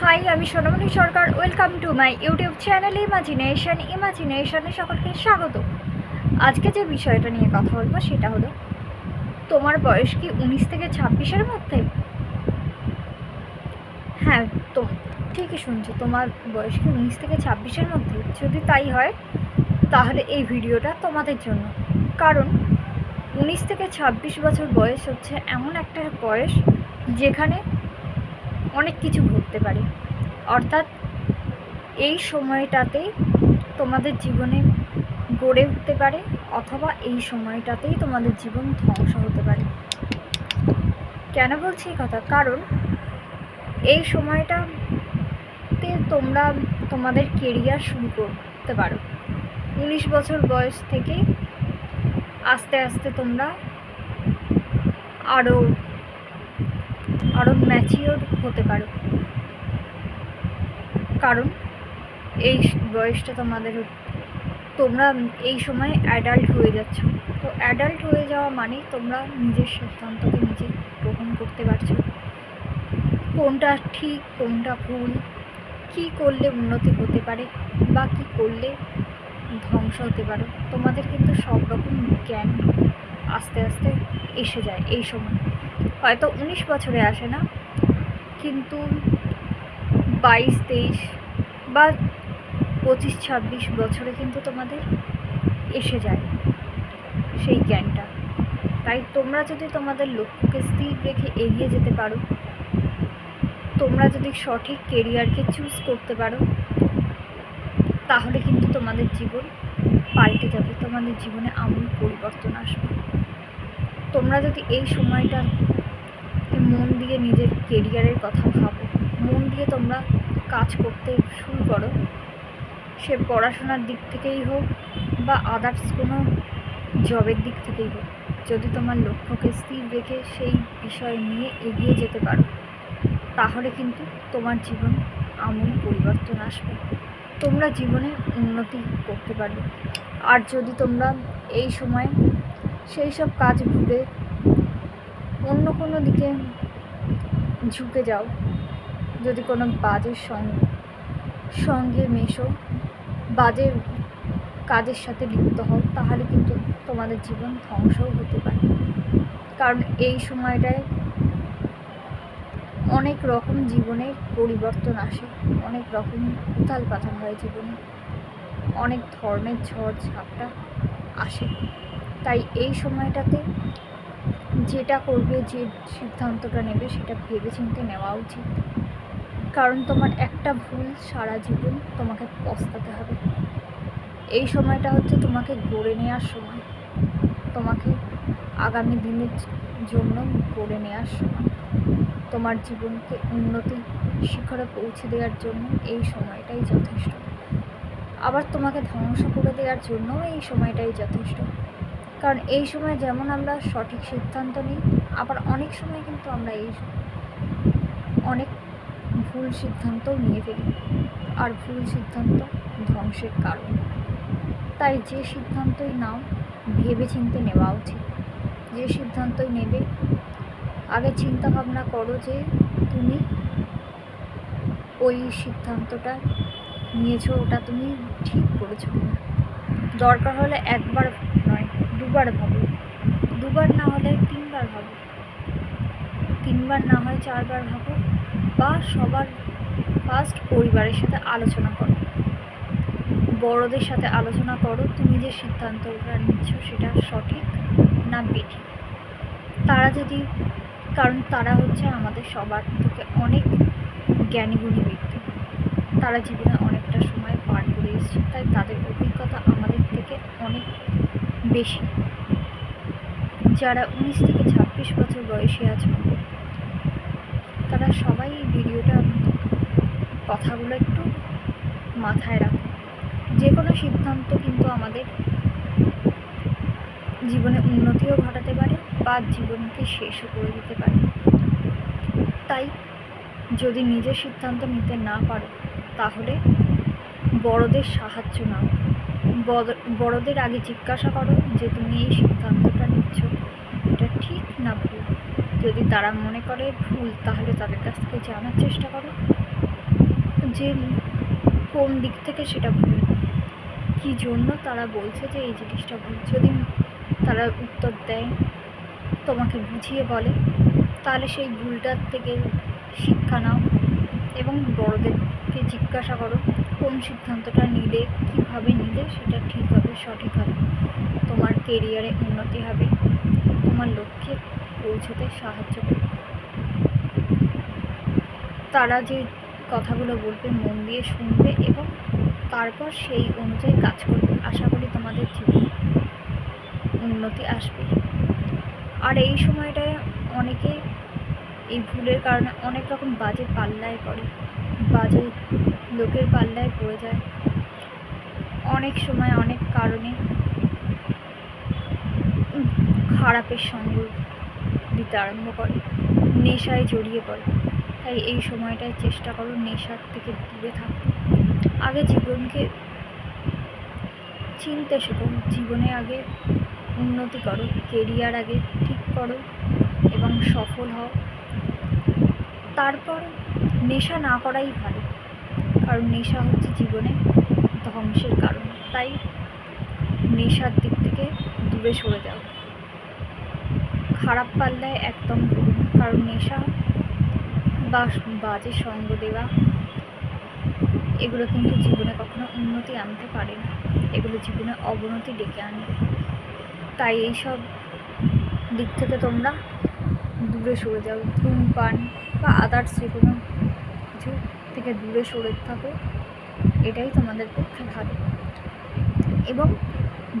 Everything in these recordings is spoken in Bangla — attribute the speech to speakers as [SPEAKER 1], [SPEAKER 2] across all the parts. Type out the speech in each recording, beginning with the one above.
[SPEAKER 1] হাই, আমি Sonamoni Sarkar. Welcome to my YouTube channel imagination ইমাজিনেশনে সকলকে স্বাগত। আজকে যে বিষয়টা নিয়ে কথা বলব সেটা হলো, তোমার বয়স কি উনিশ থেকে ছাব্বিশের মধ্যে? হ্যাঁ তো ঠিকই শুনছি, তোমার বয়স কি উনিশ থেকে ছাব্বিশের মধ্যে? যদি তাই হয়, তাহলে এই ভিডিওটা তোমাদের জন্য। কারণ, উনিশ থেকে ছাব্বিশ বছর বয়স হচ্ছে এমন একটা বয়স যেখানে অনেক কিছু ঘটতে পারে। অর্থাৎ এই সময়টাতেই তোমাদের জীবনে গড়ে উঠতে পারে অথবা এই সময়টাতেই তোমাদের জীবন ধ্বংস হতে পারে। কেন বলছি এই কথা? কারণ এই সময়টাতে তোমরা তোমাদের কেরিয়ার শুরু করতে পারো। উনিশ বছর বয়স থেকে আস্তে আস্তে তোমরা আরও আরও ম্যাচিওর হতে পারো। কারণ এই বয়সটা তোমাদের তোমরা এই সময় অ্যাডাল্ট হয়ে যাচ্ছ। তো অ্যাডাল্ট হয়ে যাওয়া মানে তোমরা নিজের সিদ্ধান্তকে নিজে গ্রহণ করতে পারছ। কোনটা ঠিক, কোনটা ভুল, কী করলে উন্নতি হতে পারে বা কী করলে ধ্বংস হতে পারো, তোমাদের কিন্তু সব রকম জ্ঞান আস্তে আস্তে এসে যায় এই সময়। হয়তো উনিশ বছরে আসে না, কিন্তু বাইশ, তেইশ বা পঁচিশ, ছাব্বিশ বছরে কিন্তু তোমাদের এসে যায় সেই জ্ঞানটা। তাই তোমরা যদি তোমাদের লক্ষ্যকে স্থির রেখে এগিয়ে যেতে পারো, তোমরা যদি সঠিক কেরিয়ারকে চুজ করতে পারো, তাহলে কিন্তু তোমাদের জীবন পাল্টে যাবে, তোমাদের জীবনে আমূল পরিবর্তন আসবে। তোমরা যদি এই সময়টা মন দিয়ে নিজের কেরিয়ারের কথা ভাবো, মন দিয়ে তোমরা কাজ করতে শুরু করো। সে পড়াশোনার দিক থেকেই হোক বা আদার্স কোনো জবের দিক থেকেই হোক, যদি তোমার লক্ষ্যকে স্থির রেখে সেই বিষয় নিয়ে এগিয়ে যেতে পারো, তাহলে কিন্তু তোমার জীবন আমূল পরিবর্তন আসবে। তোমরা জীবনে উন্নতি করতে পারবে। আর যদি তোমরা এই সময় সেই সব কাজ ভুলে অন্য কোনো দিকে ঝুঁকে যাও, যদি কোনো বাজের সঙ্গে সঙ্গে মেশো, বাজে কাজের সাথে লিপ্ত হও, তাহলে কিন্তু তোমাদের জীবন ধ্বংসও হতে পারে। কারণ এই সময়টায় অনেক রকম জীবনে পরিবর্তন আসে, অনেক রকম উথাল পাথাল হয় জীবনে। অনেক ধরনের ঝড় ঝাপটা আসে। তাই এই সময়টাতে যেটা করবে, যে সিদ্ধান্তটা নেবে, সেটা ভেবে ভেবেচিন্তে নেওয়া উচিত। কারণ তোমার একটা ভুল সারা জীবন তোমাকে পস্তাতে হবে। এই সময়টা হচ্ছে তোমাকে গড়ে নেওয়ার সময়। তোমাকে আগামী দিনের জন্য গড়ে নেওয়ার সময়। তোমার জীবনকে উন্নতি শিখরে পৌঁছে দেওয়ার জন্য এই সময়টাই যথেষ্ট। আবার তোমাকে ধ্বংস করে দেওয়ার জন্য এই সময়টাই যথেষ্ট। কারণ এই সময় যেমন আমরা সঠিক সিদ্ধান্ত নিই, আবার অনেক সময় কিন্তু আমরা এই অনেক ভুল সিদ্ধান্তও নিয়ে ফেলি। আর ভুল সিদ্ধান্ত ধ্বংসের কারণ। তাই যে সিদ্ধান্তই নাও ভেবে চিনতে নেওয়া উচিত। যে সিদ্ধান্তই নেবে, আগে চিন্তা ভাবনা করো যে তুমি ওই সিদ্ধান্তটা নিয়েছো, ওটা তুমি ঠিক করেছ। দরকার হলে একবার নয়, দুবার ভাবো। দুবার না হলে তিনবার ভাবো। তিনবার না হয় চারবার ভাবো বা সবার ফার্স্ট পরিবারের সাথে আলোচনা করো। বড়দের সাথে আলোচনা করো, তুমি যে সিদ্ধান্তটা নিচ্ছ সেটা সঠিক না বেঠিক। তারা যদি, কারণ তারা হচ্ছে আমাদের সবার থেকে অনেক জ্ঞানীগুণী ব্যক্তি। তারা জীবনে অনেকটা সময় পার করে এসেছে, তাই তাদের অভিজ্ঞতা আমাদের থেকে অনেক বেশি। যারা উনিশ থেকে ছাব্বিশ বছর বয়সে আছে, তারা সবাই এই ভিডিওটা কথাগুলো একটু মাথায় রাখে। যে কোনো সিদ্ধান্ত কিন্তু আমাদের জীবনে উন্নতিও ঘটাতে পারে বা জীবনকে শেষও করে দিতে পারে। তাই যদি নিজের সিদ্ধান্ত নিতে না পারো, তাহলে বড়দের সাহায্য নাও। বড়- বড়দের আগে জিজ্ঞাসা করো যে তুমি এই সিদ্ধান্তটা নিচ্ছ। এটা ঠিক না ভুল? যদি তারা মনে করে ভুল, তাহলে তাদের কাছ থেকে জানার চেষ্টা করো। যে কোন দিক থেকে সেটা ভুল? কী জন্য তারা বলছে যে এই জিনিসটা ভুল? যদি তারা উত্তর দেয়, তোমাকে বুঝিয়ে বলে, তাহলে সেই ভুলটার থেকে শিক্ষা নাও এবং বড়োদেরকে জিজ্ঞাসা করো কোন সিদ্ধান্তটা নিলে, কীভাবে নিলে সেটা ঠিক হবে, সঠিক হবে? তোমার কেরিয়ারে উন্নতি হবে। তোমার লক্ষ্যে পৌঁছতে সাহায্য করবে। তারা যে কথাগুলো বলবে, মন দিয়ে শুনবে এবং তারপর সেই অনুযায়ী কাজ করবে। আশা করি তোমাদের জীবনে উন্নতি আসবে। আর এই সময়টায় অনেকে এই ভুলের কারণে অনেক রকম বাজে পাল্লায় পড়ে। বাজে লোকের পাল্লায় পড়ে যায়। অনেক সময় অনেক কারণে খারাপের সঙ্গ দিতে আরম্ভ করে, নেশায় জড়িয়ে পড়ে। তাই এই সময়টায় চেষ্টা করো নেশার থেকে দূরে থাকতে। আগে জীবনকে চিনতে শেখো, জীবনে আগে উন্নতি করো, কেরিয়ার আগে ঠিক করো এবং সফল হও। তারপর নেশা না করাই ভালো। কারণ নেশা হচ্ছে জীবনে ধ্বংসের কারণ। তাই নেশার দিক থেকে দূরে সরে যাও। খারাপ পাল্লায় একদম করো কারণ নেশা বা বাজে সঙ্গ দেওয়া, এগুলো কিন্তু জীবনে কখনো উন্নতি আনতে পারে না। এগুলো জীবনে অবনতি ডেকে আনবে তাই এইসব দিক থেকে তোমরা দূরে সরে যাও। ধূমপান বা আদার্স যে কোনো কিছু থেকে দূরে সরে থাকো। এটাই তোমাদের পক্ষে ভালো। এবং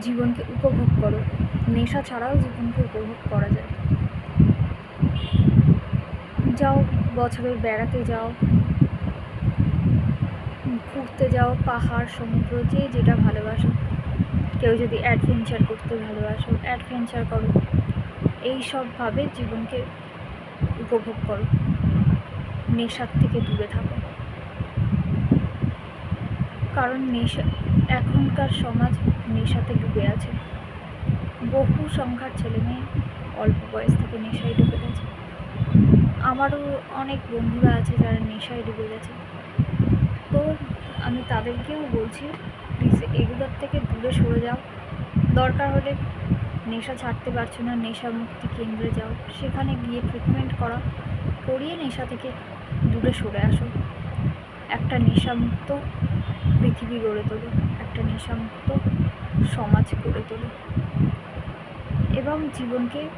[SPEAKER 1] জীবনকে উপভোগ করো। নেশা ছাড়াও জীবনকে উপভোগ করা যায়। যাও বছরে বেড়াতে যাও। ঘুরতে যাও, পাহাড়, সমুদ্র, যে যেটা ভালোবাসো। কেউ যদি অ্যাডভেঞ্চার করতে ভালোবাসো অ্যাডভেঞ্চার করো। এই সবভাবে জীবনকে উপভোগ করো। নেশার থেকে দূরে থাকো। কারণ নেশা, এখনকার সমাজ নেশাতে ডুবে আছে। বহু সংখ্যার ছেলে মেয়ে অল্প বয়স থেকে নেশায় ডুবে গেছে। আমারও অনেক বন্ধুরা আছে যারা নেশায় ডুবে গেছে। তো আমি তাদেরকেও বলছি প্লিজ এগুলোর থেকে দূরে সরে যাও। দরকার হলে নেশা ছাড়তে পারছ না, নেশা মুক্তি কেন্দ্রে যাও। সেখানে গিয়ে ট্রিটমেন্ট করা করিয়ে নেশা থেকে দূরে সরে আসো। একটা নেশামুক্ত পৃথিবী গড়ে তোলে, একটা নেশামুক্ত সমাজ গড়ে তোলে এবং জীবনকে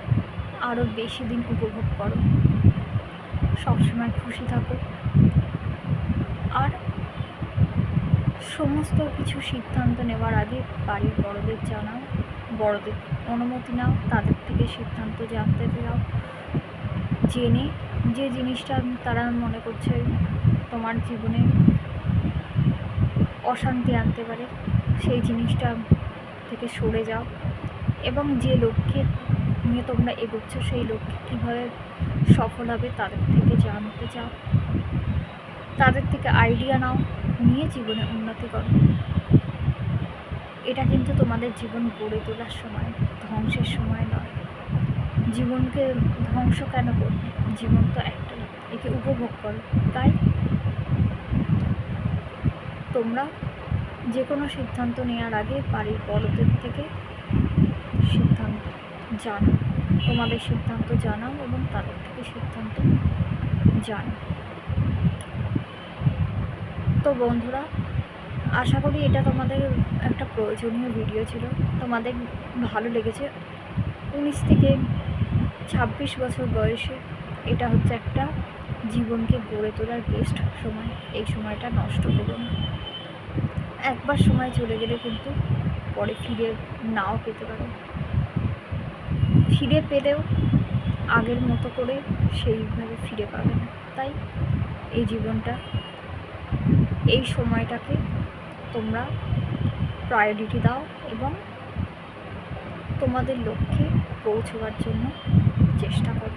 [SPEAKER 1] আরও বেশি দিন উপভোগ করো। সবসময় খুশি থাকো। আর সমস্ত কিছু সিদ্ধান্ত নেওয়ার আগে বাড়ির বড়দের জানাও, বড়দের অনুমতি নাও, তাদের থেকে সিদ্ধান্ত জানতে দাও জেনে যে জিনিসটা তারা মনে করছে তোমার জীবনে অশান্তি আনতে পারে, সেই জিনিসটা থেকে সরে যাও। এবং যে লক্ষ্যে নিয়ে তোমরা এগোচ্ছ, সেই লক্ষ্যে কীভাবে সফল হবে তাদের থেকে জানতে চাও। তাদের থেকে আইডিয়া নাও, নিয়ে জীবনে উন্নতি করো। এটা কিন্তু তোমাদের জীবন গড়ে তোলার সময়, ধ্বংসের সময় নয়। জীবনকে ধ্বংস কেন করবে? জীবন তো একটা, একে উপভোগ করো, তাই? তোমরা যে কোনো সিদ্ধান্ত নেওয়ার আগে বাড়ির বড়দের থেকে সিদ্ধান্ত জানো। তোমাদের সিদ্ধান্ত জানাও এবং তাদের থেকে সিদ্ধান্ত জানো। তো বন্ধুরা, আশা করি এটা তোমাদের একটা প্রয়োজনীয় ভিডিও ছিল। তোমাদের ভালো লেগেছে। উনিশ থেকে ছাব্বিশ বছর বয়সে এটা হচ্ছে একটা জীবনকে গড়ে তোলার বেস্ট সময়। এই সময়টা নষ্ট করো না। একবার সময় চলে গেলে কিন্তু পরে ফিরে নাও পেতে পারো। ফিরে পেলেও আগের মতো করে সেইভাবে ফিরে পাবে না। তাই এই জীবনটা, এই সময়টাকে তোমরা প্রায়োরিটি দাও এবং তোমাদের লক্ষ্যে পৌঁছবার জন্য চেষ্টা করো।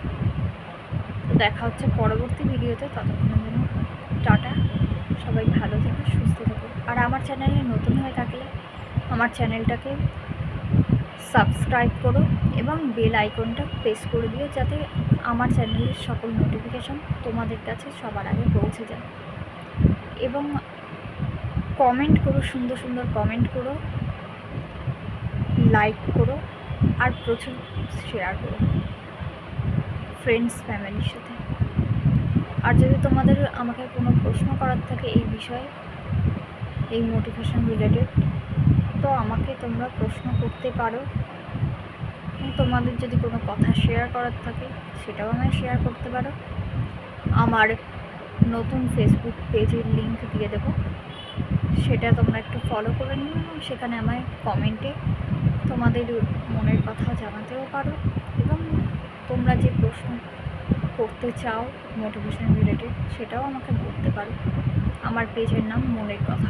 [SPEAKER 1] তো দেখা হচ্ছে পরবর্তী ভিডিওতে ততক্ষণের জন্য টাটা। সবাই ভালো থেকো, সুস্থ থেকো। আর আমার চ্যানেলে নতুন হয়ে থাকলে আমার চ্যানেলটাকে সাবস্ক্রাইব করো এবং বেল আইকনটা প্রেস করে দিও যাতে আমার চ্যানেলের সকল নোটিফিকেশন তোমাদের কাছে সবার আগে পৌঁছে যায়। এবং কমেন্ট করো, সুন্দর সুন্দর কমেন্ট করো লাইক করো আর প্রচুর শেয়ার করো ফ্রেন্ডস ফ্যামিলির সাথে। আর যদি তোমাদের আমাকে কোনো প্রশ্ন করার থাকে এই বিষয়ে এই মোটিভেশন রিলেটেড তো আমাকে তোমরা প্রশ্ন করতে পারো। তোমাদের যদি কোনো কথা শেয়ার করার থাকে, সেটাও আমায় শেয়ার করতে পারো। আমার নতুন ফেসবুক পেজের লিঙ্ক দিয়ে দেবো। সেটা তোমরা একটু ফলো করে নিও এবং সেখানে আমায় কমেন্টে তোমাদের মনের কথা জানাতেও পারো। এবং তোমরা যে প্রশ্ন করতে চাও মোটিভেশন রিলেটেড সেটাও আমাকে বলতে পারো। আমার পেজের নাম মনের কথা।